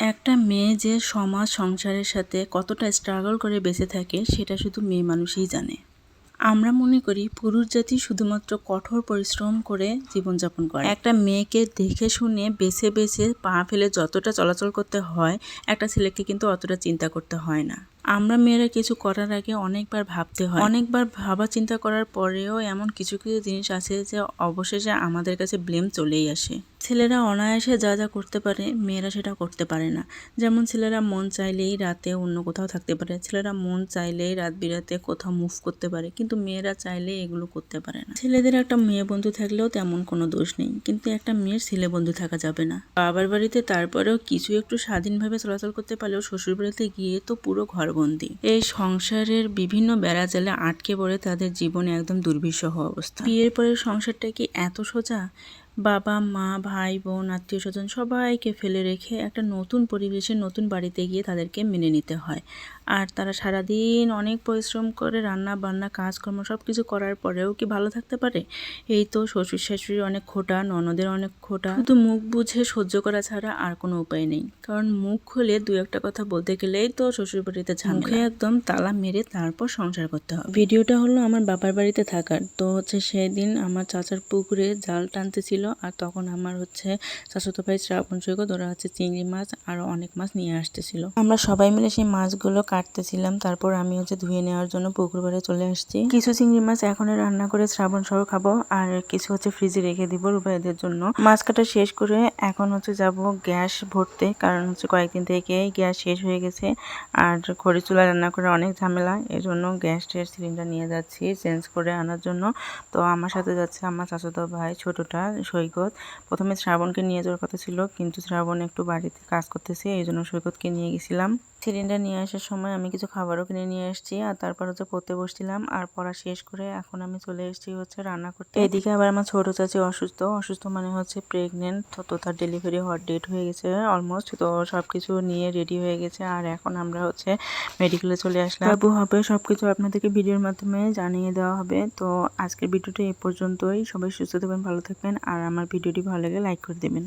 একটা মেয়ে যে সমাজ সংসারের সাথে কতটা স্ট্রাগল করে বেঁচে থাকে, সেটা শুধু মেয়ে মানুষই জানে। আমরা মনে করি পুরুষ জাতি শুধুমাত্র কঠোর পরিশ্রম করে জীবনযাপন করে। একটা মেয়েকে দেখে শুনে বেছে বেছে পা ফেলে যতটা চলাচল করতে হয়, একটা ছেলেকে কিন্তু অতটা চিন্তা করতে হয় না। আমরা মেয়েরা কিছু করার আগে অনেকবার ভাবতে হয়। অনেকবার ভাবা চিন্তা করার পরেও এমন কিছু কিছু জিনিস আছে যে অবশেষে আমাদের কাছে ব্লেম চলেই আসে। ছেলেরা অনায়াসে যা যা করতে পারে, মেয়েরা সেটা করতে পারে না। যেমন ছেলেরা মন চাইলেই রাতে অন্য কোথাও থাকতে পারে, ছেলেরা মন চাইলেই রাত বিরাতে কোথাও মুভ করতে পারে, কিন্তু মেয়েরা চাইলে এগুলো করতে পারে না। ছেলেদের একটা মেয়ে বন্ধু থাকলেও তেমন কোনো দোষ নেই, কিন্তু একটা মেয়ের ছেলে বন্ধু থাকা যাবে না। বাবার বাড়িতে তারপরেও কিছু একটু স্বাধীনভাবে চলাচল করতে পারলেও শ্বশুর বাড়িতে গিয়ে তো পুরো ঘরবন্দি। এই সংসারের বিভিন্ন বেড়াজালে আটকে পড়ে তাদের জীবনে একদম দুর্বিষহ অবস্থা। বিয়ের পরে সংসারটা কি এত সোজা? বাবা, মা, ভাই, বোন আত্মীয় স্বজন সবাইকে ফেলে রেখে একটা নতুন পরিবেশে, নতুন বাড়িতে গিয়ে তাদেরকে মেনে নিতে হয়। আর তারা সারাদিন অনেক পরিশ্রম করে রান্না, বান্না, কাজকর্ম সব কিছু করার পরেও কি ভালো থাকতে পারে? এই তো শ্বশুর শাশুড়ির অনেক খোটা, ননদের অনেক খোটা। শুধু মুখ বুঝে সহ্য করা ছাড়া আর কোনো উপায় নেই। কারণ মুখ খুলে দু একটা কথা বলতে গেলেই তো শ্বশুর বাড়িতে মুখে একদম তালা মেরে তারপর সংসার করতে হবে। ভিডিওটা হলো আমার বাবার বাড়িতে থাকার। তো হচ্ছে সেদিন আমার চাচার পুকুরে জাল টানতে ছিল। আর তখন আমার হচ্ছে চাচাতো ভাই শ্রাবণ সৈকত, ওরা হচ্ছে চিংড়ি মাছ আর অনেক মাছ নিয়ে আসতেছিল। আমরা সবাই মিলে সেই মাছগুলো কাটতেছিলাম। তারপর আমি হচ্ছে ধুয়ে নেওয়ার জন্য পুকুর বাড়ি চলে আসছি। কিছু চিংড়ি মাছ এখনই রান্না করে শ্রাবণ সহ খাব। আর কিছু হচ্ছে ফ্রিজে রেখে দিব রুবাইদের জন্য। মাছ কাটা শেষ করে এখন হচ্ছে যাব গ্যাস ভরতে। কারণ হচ্ছে কয়েকদিন থেকে গ্যাস শেষ হয়ে গেছে। আর খড়ি চুলা রান্না করে অনেক ঝামেলা। এর জন্য গ্যাস টেস সিলিন্ডার নিয়ে যাচ্ছি চেঞ্জ করে আনার জন্য। তো আমার সাথে যাচ্ছে আমার চাচাতো ভাই, ছোটটা। সৈকত। প্রথমে শ্রাবণকে নিয়ে যাওয়ার কথা ছিল, কিন্তু শ্রাবণ একটু বাড়িতে কাজ করতেছে, এই জন্য সৈকতকে নিয়ে গেছিলাম। সিলিন্ডার নিয়ে আসার সময় আমি কিছু খাবারও কিনে নিয়ে এসেছি আর তারপর হচ্ছে পড়তে বসছিলাম, আর পড়া শেষ করে এখন আমি চলে এসেছি হচ্ছে রান্না করতে। এদিকে আবার আমার ছোট চাচি অসুস্থ অসুস্থ মানে হচ্ছে প্রেগনেন্ট তো তার ডেলিভারি হওয়ার ডেট হয়ে গেছে অলমোস্ট তো সব কিছু নিয়ে রেডি হয়ে গেছে, আর এখন আমরা হচ্ছে মেডিকেলে চলে আসলাম। বাবু হবে সব কিছু আপনাদেরকে ভিডিওর মাধ্যমে জানিয়ে দেওয়া হবে, তো আজকের ভিডিওটা এই পর্যন্তই, সবাই সুস্থ থাকবেন, ভালো থাকবেন আর আমার ভিডিওটি ভালো লাগে লাইক করে দেবেন।